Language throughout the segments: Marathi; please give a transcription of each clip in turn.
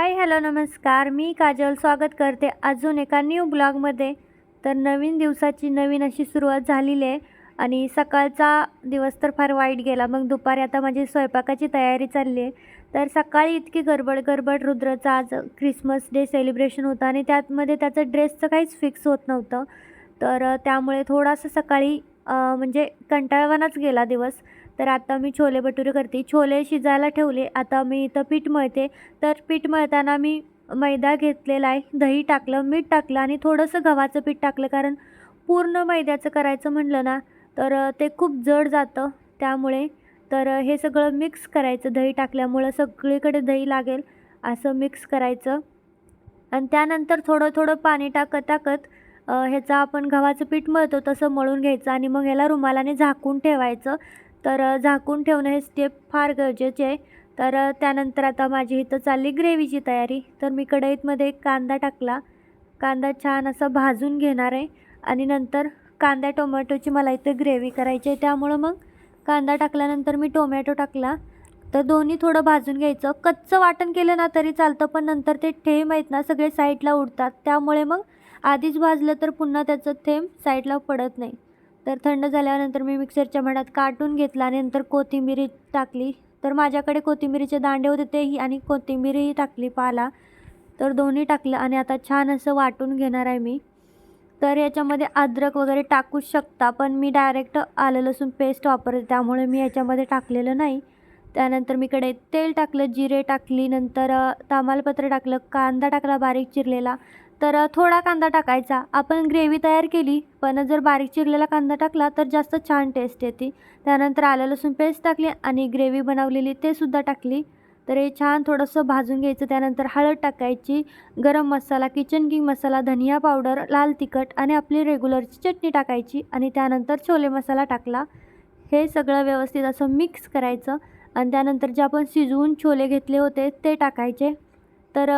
हाय हॅलो नमस्कार. मी काजल स्वागत करते अजून एका न्यू ब्लॉगमध्ये तर नवीन दिवसाची नवीन अशी सुरुवात झालेली आहे आणि सकाळचा दिवस तर फार वाईट गेला. मग दुपारी आता माझी स्वयंपाकाची तयारी चालली आहे. तर सकाळी इतकी गडबड गडबड रुद्रचा आज क्रिसमस डे सेलिब्रेशन होतं आणि त्यातमध्ये त्याचं ड्रेसचं काहीच फिक्स होत नव्हतं. तर त्यामुळे थोडासा सकाळी म्हणजे कंटाळवानाच गेला दिवस. तर आता मी छोले भटुरे करते. छोले शिजायला ठेवले. आता मी इथं पीठ मळते. तर पीठ मळताना मी मैदा घेतलेला आहे. दही टाकलं मीठ टाकलं आणि थोडंसं गव्हाचं पीठ टाकलं. कारण पूर्ण मैद्याचं करायचं म्हटलं ना तर ते खूप जड जातं त्यामुळे. तर हे सगळं मिक्स करायचं. दही टाकल्यामुळं सगळीकडे दही लागेल असं मिक्स करायचं. आणि त्यानंतर थोडं थोडं पाणी टाकत टाकत ह्याचा आपण गव्हाचं पीठ मळतो तसं मळून घ्यायचं आणि मग ह्याला रुमालाने झाकून ठेवायचं. तर झाकून ठेवणं हे स्टेप फार गरजेचे आहे. तर त्यानंतर आता माझी इथं चालली ग्रेव्हीची तयारी. तर मी कढईतमध्ये एक कांदा टाकला. कांदा छान असा भाजून घेणार आहे. आणि नंतर कांदा टोमॅटोची मला इथं ग्रेव्ही करायची आहे. त्यामुळं मग कांदा टाकल्यानंतर मी टोमॅटो टाकला. तर दोन्ही थोडं भाजून घ्यायचं. कच्चं वाटण केलं ना तरी चालतं पण नंतर ते थेंब आहेत ना सगळे साईडला उडतात. त्यामुळे मग आधीच भाजलं तर पुन्हा त्याचं थेंब साईडला पडत नाही. तर थंड झाल्यानंतर मी मिक्सरच्या भांड्यात काटून घेतला आणि नंतर कोथिंबीर टाकली. तर माझ्याकडे कोथिंबीरीचे दांडे होते तेही आणि कोथिंबीरही टाकली पाला. तर दोन्ही टाकलं आणि आता छान असं वाटून घेणार आहे मी. तर याच्यामध्ये अद्रक वगैरे टाकूच शकता पण मी डायरेक्ट आलं लसूण पेस्ट वापरते त्यामुळे मी याच्यामध्ये टाकलेलं नाही. त्यानंतर मी कढईत तेल टाकलं जिरे टाकली नंतर तामालपत्र तमालपत्र टाकलं कांदा टाकला बारीक चिरलेला तर थोडा कांदा टाकायचा. आपण ग्रेव्ही तयार केली पण जर बारीक चिरलेला कांदा टाकला तर जास्त छान टेस्ट येते. त्यानंतर आलं लसूण पेस्ट टाकली आणि ग्रेव्ही बनवलेली ते सुद्धा टाकली. तर हे छान थोडंसं भाजून घ्यायचं. त्यानंतर हळद टाकायची गरम मसाला किचन किंग मसाला धनिया पावडर लाल तिखट आणि आपली रेग्युलरची चटणी टाकायची आणि त्यानंतर छोले मसाला टाकला. हे सगळं व्यवस्थित असं मिक्स करायचं आणि त्यानंतर जे आपण शिजवून छोले घेतले होते ते टाकायचे. तर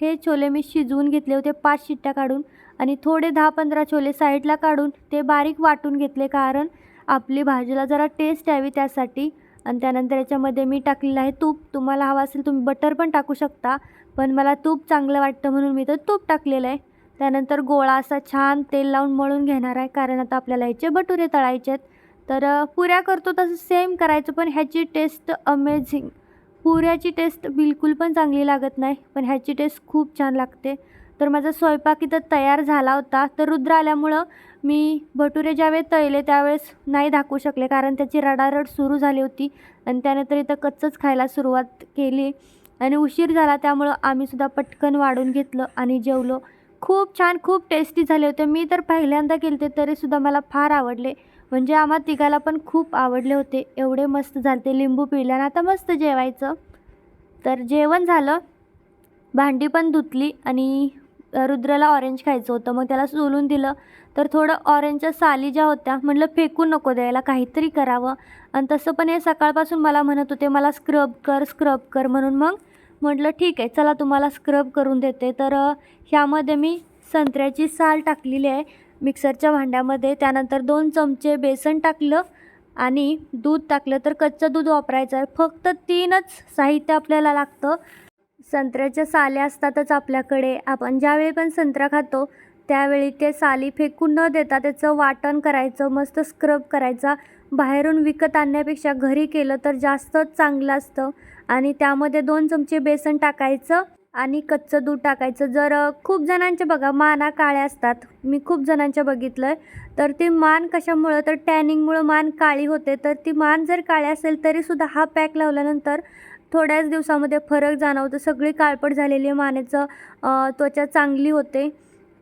हे छोले मी शिजवून घेतले होते पाच शिट्ट्या काढून आणि थोडे दहा पंधरा छोले साईडला काढून ते बारीक वाटून घेतले कारण आपली भाजीला जरा टेस्ट यावी त्यासाठी. आणि त्यानंतर याच्यामध्ये मी टाकलेलं आहे तूप. तुम्हाला हवं असेल तुम्ही बटर पण टाकू शकता पण मला तूप चांगलं वाटतं म्हणून मी तर तूप टाकलेलं आहे. त्यानंतर गोळा असा छान तेल लावून मळून घेणार आहे कारण आता आपल्याला ह्याचे भटुरे तळायचे आहेत. तर पुऱ्या करतो तसं सेम करायचं पण ह्याची टेस्ट अमेझिंग पुऱ्याची टेस्ट बिलकुल पण चांगली लागत नाही पण ह्याची टेस्ट खूप छान लागते. तर माझा स्वयंपाक इथं तयार झाला होता. तर रुद्र आल्यामुळं मी भटुरे ज्यावेळेस तळले त्यावेळेस नाही दाखवू शकले कारण त्याची रडारड सुरू झाली होती आणि त्याने तर इथं कच्चंच खायला सुरुवात केली आणि उशीर झाला त्यामुळं आम्हीसुद्धा पटकन वाढून घेतलं आणि जेवलो. खूप छान खूप टेस्टी झाले होते. मी तर पहिल्यांदा केले तरीसुद्धा मला फार आवडले. म्हणजे आम्हा तिघाला पण खूप आवडले होते. एवढे मस्त झाले ते लिंबू पिळल्यानं आता मस्त जेवायचं. तर जेवण झालं. भांडी पण धुतली आणि रुद्राला ऑरेंज खायचं होतं. मग त्याला सोलून दिलं. तर थोडं ऑरेंजच्या साली ज्या होत्या म्हटलं फेकू नको द्यायला काहीतरी करावं. आणि तसं पण हे सकाळपासून मला म्हणत होते मला स्क्रब कर स्क्रब कर. म्हणून मग म्हटलं ठीक आहे चला तुम्हाला स्क्रब करून देते. तर ह्यामध्ये मी संत्र्याची साल टाकलेली आहे मिक्सरच्या भांड्यामध्ये. त्यानंतर दोन चमचे बेसन टाकलं आणि दूध टाकलं. तर कच्चं दूध वापरायचं आहे. फक्त तीनच साहित्य आपल्याला लागतं. संत्र्याच्या साल्या असतातच आपल्याकडे. आपण ज्यावेळी पण संत्रा खातो त्यावेळी ते साली फेकून न देता त्याचं वाटण करायचं मस्त स्क्रब करायचा बाहेरून विकत आणण्यापेक्षा घरी केलं तर जास्त चांगलं असतं. आणि त्यामध्ये दोन चमचे बेसन टाकायचं आणि कच्चं दूध टाकायचं. जर खूप जणांचे बघा माना काळ्या असतात. मी खूप जणांच्या बघितलं आहे तर ती मान कशामुळं? तर टॅनिंगमुळं मान काळी होते. तर ती मान जर काळी असेल तरीसुद्धा हा पॅक लावल्यानंतर थोड्याच दिवसामध्ये फरक जाणवतो. सगळी काळपट झालेली मानेचं. त्वचा चांगली होते.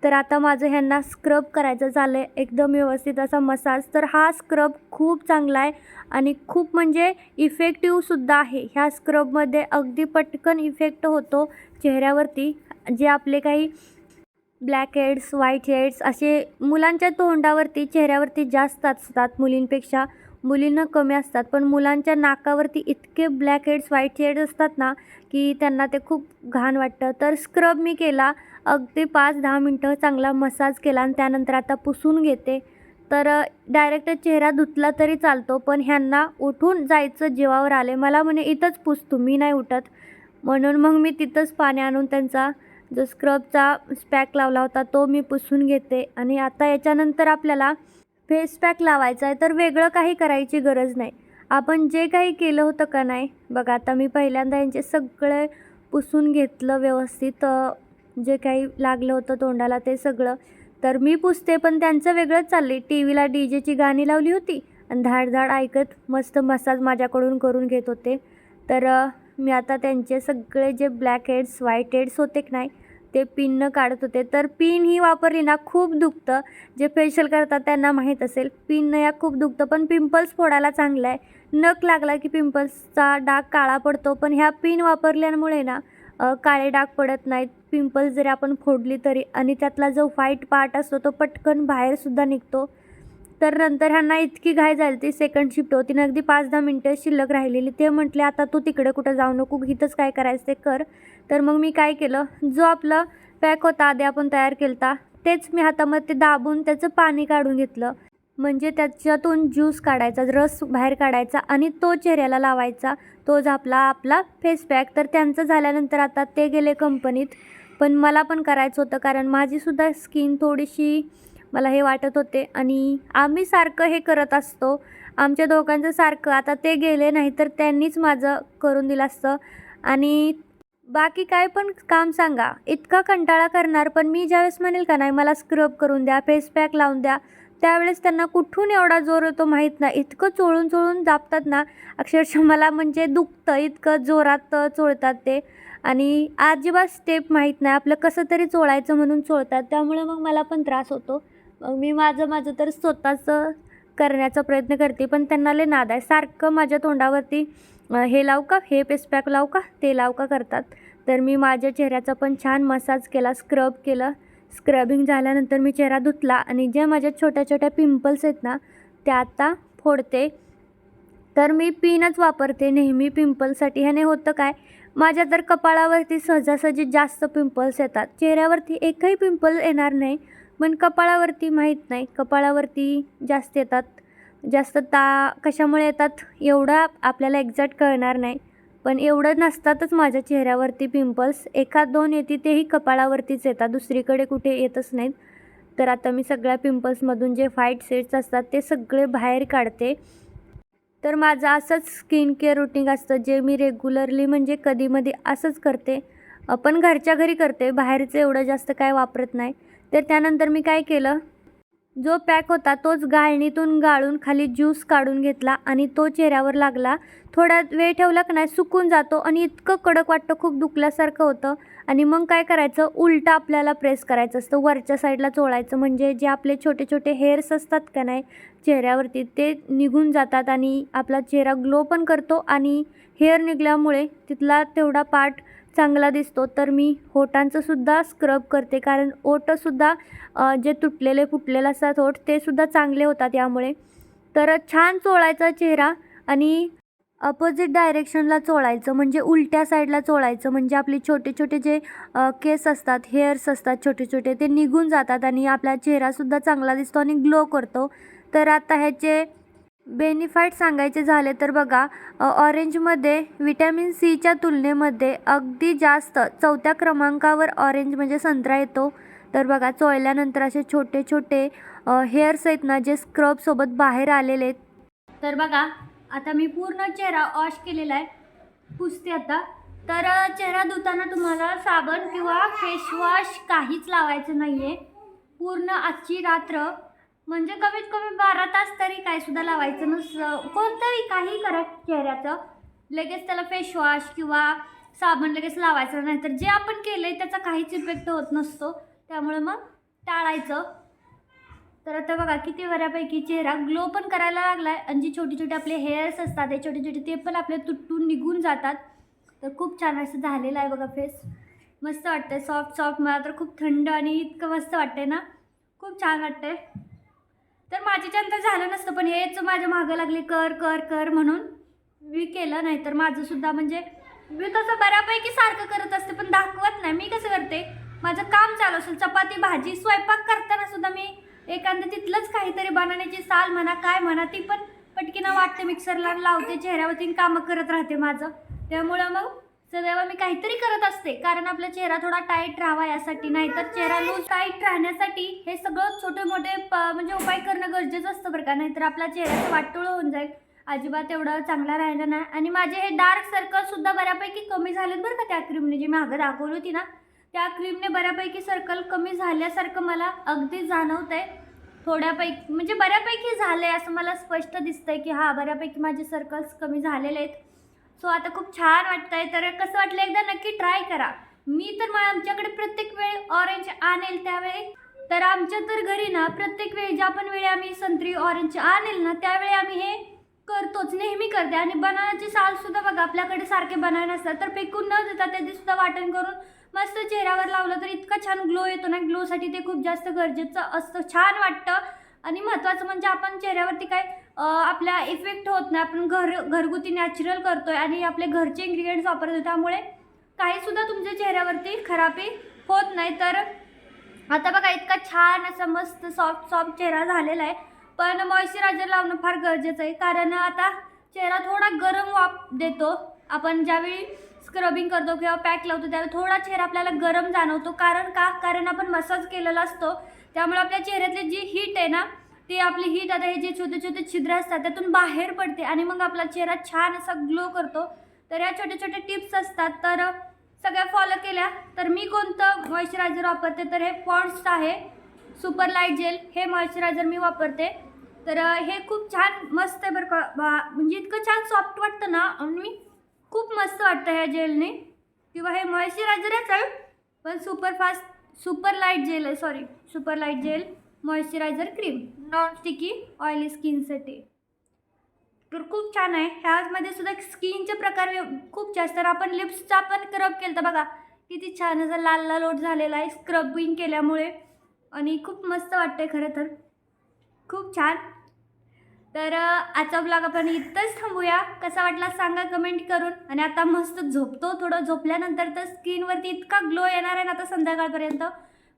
तर आता माझं ह्यांना स्क्रब करायचं झालं आहे एकदम व्यवस्थित असा मसाज तर हा स्क्रब खूप चांगला आहे आणि खूप म्हणजे इफेक्टिव्हसुद्धा आहे. ह्या स्क्रबमध्ये अगदी पटकन इफेक्ट होतो चेहऱ्यावरती. जे आपले काही ब्लॅक हेड्स व्हाईट हेड्स असे मुलांच्या तोंडावरती चेहऱ्यावरती जास्त असतात मुलींपेक्षा. मुलींना कमी असतात पण मुलांच्या नाकावरती इतके ब्लॅक हेड्स व्हाईट हेड्स असतात ना की त्यांना ते खूप घाण वाटतं. तर स्क्रब मी केला अगदी पाच दहा मिनटं चांगला मसाज केला आणि त्यानंतर आता पुसून घेते. तर डायरेक्ट चेहरा धुतला तरी चालतो पण ह्यांना उठून जायचं जीवावर आले मला म्हणे इथंच पुस तुम्ही नाही उठत. म्हणून मग मी तिथंच पाणी आणून त्यांचा जो स्क्रबचा स्पॅक लावला होता तो मी पुसून घेते. आणि आता याच्यानंतर आपल्याला फेस पॅक लावायचा आहे तर वेगळं काही करायची गरज नाही. आपण जे काही केलं होतं का नाही बघा आता मी पहिल्यांदा यांचे सगळे पुसून घेतलं व्यवस्थित जे काही लागलं होतं तोंडाला ते सगळं. तर मी पुसते पण त्यांचं वेगळंच चालले टी व्हीला डी जेची गाणी लावली होती आणि धाड धाड ऐकत मस्त मसाज माझ्याकडून करून घेत होते. तर मी आता त्यांचे सगळे जे ब्लॅक हेड्स व्हाईट हेड्स होते की नाही ते पिननं काढत होते. तर पिन ही वापरली ना खूप दुखतं. जे फेशियल करतात त्यांना माहीत असेल पिननं या खूप दुखतं. पण पिंपल्स फोडायला चांगलं आहे नख लागला की पिंपल्सचा डाग काळा पडतो. पण ह्या पिन वापरल्यामुळे ना काळे डाग पडत नाहीत. पिंपल्स जरी आपण फोडली तरी आणि त्यातला जो व्हाईट पार्ट असतो तो पटकन बाहेरसुद्धा निघतो. तर नंतर ह्यांना इतकी घाय झाली ती सेकंड शिफ्ट होती. ना अगदी पाच दहा मिनटं शिल्लक राहिलेली. ते म्हटले आता तू तिकडे कुठं जाऊ नको इथंच काय करायचं ते कर. तर मग मी काय केलं? जो आपला पॅक होता आधी आपण तयार केलता तेच मी हातामध्ये दाबून त्याचं पाणी काढून घेतलं. म्हणजे त्याच्यातून ज्यूस काढायचा रस बाहेर काढायचा आणि तो चेहऱ्याला लावायचा. तो झापला आपला फेस पॅक तर त्यांचं झाल्यानंतर आता ते गेले कंपनीत पण मला पण करायचं होतं कारण माझीसुद्धा स्किन थोडीशी मला हे वाटत होते. आणि आम्ही सारखं हे करत असतो. आमच्या दोघांचं सारखं. आता ते गेले नाही तर त्यांनीच माझं करून दिलं असतं. आणि बाकी काय पण काम सांगा. इतका कंटाळा करणार पण मी ज्यावेळेस म्हणेल का नाही मला स्क्रब करून द्या फेस पॅक लावून द्या त्यावेळेस त्यांना कुठून एवढा जोर येतो माहीत नाही. इतकं चोळून चोळून दाबतात ना अक्षरशः मला म्हणजे दुखतं इतकं जोरात चोळतात ते. आणि अजिबात स्टेप माहीत नाही आपलं कसं तरी चोळायचं म्हणून चोळतात. त्यामुळे मग मला पण त्रास होतो. मग मी माझं माझं तर स्वतःचं करण्याचा प्रयत्न करते पण त्यांना लय नाद आहे. सारखं माझ्या तोंडावरती हे लावू का? हे फेस पॅक लावू का? ते लावू का करतात. तर मी माझ्या चेहऱ्याचा पण छान मसाज केला स्क्रब केलं. स्क्रबिंग झाल्यानंतर मी चेहरा धुतला आणि ज्या माझ्या छोट्या छोट्या पिंपल्स आहेत ना त्या आता फोडते. तर मी पिनच वापरते नेहमी पिंपलसाठी ह्याने होतं काय? माझ्या तर कपाळावरती सहजासहजी जास्त पिंपल्स येतात. चेहऱ्यावरती एकही पिंपल येणार नाही. पण कपाळावरती माहीत नाही. कपाळावरती जास्त येतात. जास्त ता कशामुळे येतात एवढं आपल्याला एक्झॅक्ट कळणार नाही. पण एवढं नसतातच माझ्या चेहऱ्यावरती पिंपल्स. एखाद दोन येते तेही कपाळावरतीच येतात. दुसरीकडे कुठे येतच नाहीत. तर आता मी सगळ्या पिंपल्समधून जे फाईट सेट्स असतात ते सगळे बाहेर काढते. तर माझं असंच स्किन केअर रुटीन असतं जे मी रेग्युलरली म्हणजे कधीमध्ये असंच करते. पण घरच्या घरी करते. बाहेरचं एवढं जास्त काय वापरत नाही. तर त्यानंतर मी काय केलं जो पॅक होता तोच गाळणीतून गाळून खाली ज्यूस काढून घेतला आणि तो चेहऱ्यावर लागला. थोडा वेळ ठेवला का नाही सुकून जातो आणि इतकं कडक वाटतं खूप दुखल्यासारखं होतं. आणि मग काय करायचं? उलटं आपल्याला प्रेस करायचं असतं. वरच्या साईडला चोळायचं. म्हणजे जे आपले छोटे छोटे हेअर्स असतात का नाही चेहऱ्यावरती ते निघून जातात आणि आपला चेहरा ग्लो पण करतो आणि हेअर निघल्यामुळे तिथला तेवढा पार्ट चांगला दिसतो. तर मी होटांचंसुद्धा स्क्रब करते. कारण ओटंसुद्धा जे तुटलेले फुटलेले असतात ओठ ते सुद्धा चांगले होतात यामुळे. तर छान चोळायचा चेहरा आणि अपोजिट डायरेक्शनला चोळायचं म्हणजे उलट्या साईडला चोळायचं म्हणजे आपले छोटे छोटे जे केस असतात हेअर्स असतात छोटे छोटे ते निघून जातात आणि आपला चेहरासुद्धा चांगला दिसतो आणि ग्लो करतो. तर आता ह्याचे बेनिफाईट सांगायचे झाले तर बघा ऑरेंजमध्ये विटॅमिन सीच्या तुलनेमध्ये अगदी जास्त चौथ्या क्रमांकावर ऑरेंज म्हणजे संत्रा येतो. तर बघा चोळल्यानंतर असे छोटे छोटे हेअर्स आहेत ना जे स्क्रबसोबत बाहेर आलेले आहेत. तर बघा आता मी पूर्ण चेहरा वॉश केलेला आहे. पुसते आता. तर चेहरा धुताना तुम्हाला साबण किंवा फेसवॉश काहीच लावायचं नाही आहे पूर्ण आजची रात्र म्हणजे कमीत कमी बारा तास तरी काय सुद्धा लावायचं नसतं कोणतंही काही करा चेहऱ्याचं. लगेच त्याला फेशवॉश किंवा साबण लगेच लावायचं नाही तर जे आपण केलं आहे त्याचा काहीच इफेक्ट होत नसतो. त्यामुळे मग टाळायचं. तर आता बघा किती बऱ्यापैकी चेहरा ग्लो पण करायला लागला आहे आणि जी छोटी छोटी आपले हेअर्स असतात ते छोटे छोटे ते पण आपले तुटून निघून जातात. तर खूप छान असं झालेलं आहे बघा फेस मस्त वाटतं सॉफ्ट सॉफ्ट मला तर खूप थंड आणि इतकं मस्त वाटतंय ना. खूप छान वाटतंय. तर माझ्याच्यानं तर झालं नसतं पण हेच माझ्या मागं लागले कर कर कर म्हणून मी केलं. नाही तर माझं सुद्धा म्हणजे मी तसं बऱ्यापैकी सारखं करत असते पण दाखवत नाही. मी कसं करते? माझं काम चालू असेल चपाती भाजी स्वयंपाक करताना सुद्धा मी एखादं तिथलंच काहीतरी बनवण्याची साल म्हणा काय म्हणा ती पण पटकीनं वाटते. मिक्सरला लावते चेहऱ्यावरती कामं करत राहते माझं. त्यामुळं मग सदैव मी काहीतरी करत असते. कारण आपला चेहरा थोडा टाईट राहावा यासाठी. नाहीतर चेहरा लूज टाईट राहण्यासाठी हे सगळं छोटे मोठे प म्हणजे उपाय करणं गरजेचं असतं बरं का. नाहीतर आपला चेहऱ्याचं वाटोळं होऊन जाईल. अजिबात एवढं चांगला राहिलं नाही. आणि माझे हे डार्क सर्कलसुद्धा बऱ्यापैकी कमी झालेत बरं का त्या क्रीमने जी मागं दाखवली होती ना त्या क्रीमने बऱ्यापैकी सर्कल कमी झाल्यासारखं मला अगदी जाणवत आहे थोड्यापैकी म्हणजे बऱ्यापैकी झालं आहे असं मला स्पष्ट दिसतंय की हां बऱ्यापैकी माझे सर्कल्स कमी झालेले आहेत. सो आता खूप छान वाटतंय. तर कसं वाटलं एकदा नक्की ट्राय करा. मी तर मग आमच्याकडे प्रत्येक वेळी ऑरेंज आणेल त्यावेळी. तर आमच्या तर घरी ना प्रत्येक वेळी ज्या पण वेळी आम्ही संत्री ऑरेंज आणेल ना त्यावेळी आम्ही हे करतोच. नेहमी करते. आणि बनानाची सालसुद्धा बघा आपल्याकडे सारखे बनाना नसतात तर फेकून न देता त्याची सुद्धा वाटण करून. मस्त चेहऱ्यावर लावलं तर इतका छान ग्लो येतो ना. ग्लोसाठी ते खूप जास्त गरजेचं असतं. छान वाटतं. आणि महत्त्वाचं म्हणजे आपण चेहऱ्यावरती काय आपला आपल्या इफेक्ट होत नाही. आपण घर घरगुती नॅचरल करतोय आणि आपले घरचे इन्ग्रेडियंट्स वापरतो त्यामुळे काहीसुद्धा तुमच्या चेहऱ्यावरती खराबी होत नाही. तर आता बघा इतका छान असा मस्त सॉफ्ट सॉफ्ट चेहरा झालेला आहे. पण मॉइश्चरायझर लावणं फार गरजेचं आहे. कारण आता चेहरा थोडा गरम वाप देतो. आपण ज्यावेळी स्क्रबिंग करतो किंवा पॅक लावतो त्यावेळी थोडा चेहरा आपल्याला गरम जाणवतो. कारण का? कारण आपण मसाज केलेला असतो. त्यामुळे आपल्या चेहऱ्यातली जी हीट आहे ना ते आपली हीट आता हे जे छोटे छोटे छिद्र असतात त्यातून बाहेर पडते आणि मग आपला चेहरा छान असा ग्लो करतो. तर या छोटे छोटे टिप्स असतात. तर सगळ्या फॉलो केल्या. तर मी कोणतं मॉइश्चरायझर वापरते? तर हे पॉन्ड्स आहे. सुपर लाइट जेल हे मॉइश्चरायझर मी वापरते. तर हे खूप छान मस्त आहे बरं का. बा- म्हणजे इतकं छान सॉफ्ट वाटतं ना. आणि खूप मस्त वाटतं ह्या जेलने किंवा हे मॉइश्चरायझरच आहे पण super fast super light gel आहे. Sorry super light gel moisturiser cream non sticky oily स्किनसाठी तर खूप छान आहे. ह्यामध्ये सुद्धा स्किनचे प्रकार खूप जास्त तर आपण लिप्सचा पण स्क्रब केलं तर बघा. किती छान असा लाल लाल ओट झालेला आहे. स्क्रबिंग केल्यामुळे. आणि खूप मस्त वाटतंय खरं तर. खूप छान. तर आजचा ब्लॉग आपण इथंच थांबूया. कसा वाटला सांगा कमेंट करून. आणि आता मस्त झोपतो. थोडं झोपल्यानंतर तर स्किनवरती इतका ग्लो येणार आहे ना आता संध्याकाळपर्यंत.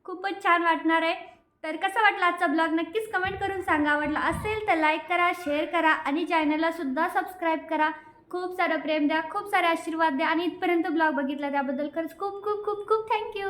खूपच छान वाटणार आहे. तर कसा वाटला आजचा ब्लॉग? नक्कीच कमेंट करून सांगा. आवडला असेल तर लाईक करा शेअर करा आणि चॅनलला सुद्धा सबस्क्राईब करा. खूप सारं प्रेम द्या खूप सारे आशीर्वाद द्या. आणि इथपर्यंत ब्लॉग बघितला त्याबद्दल खरंच खूप खूप खूप खूप थँक्यू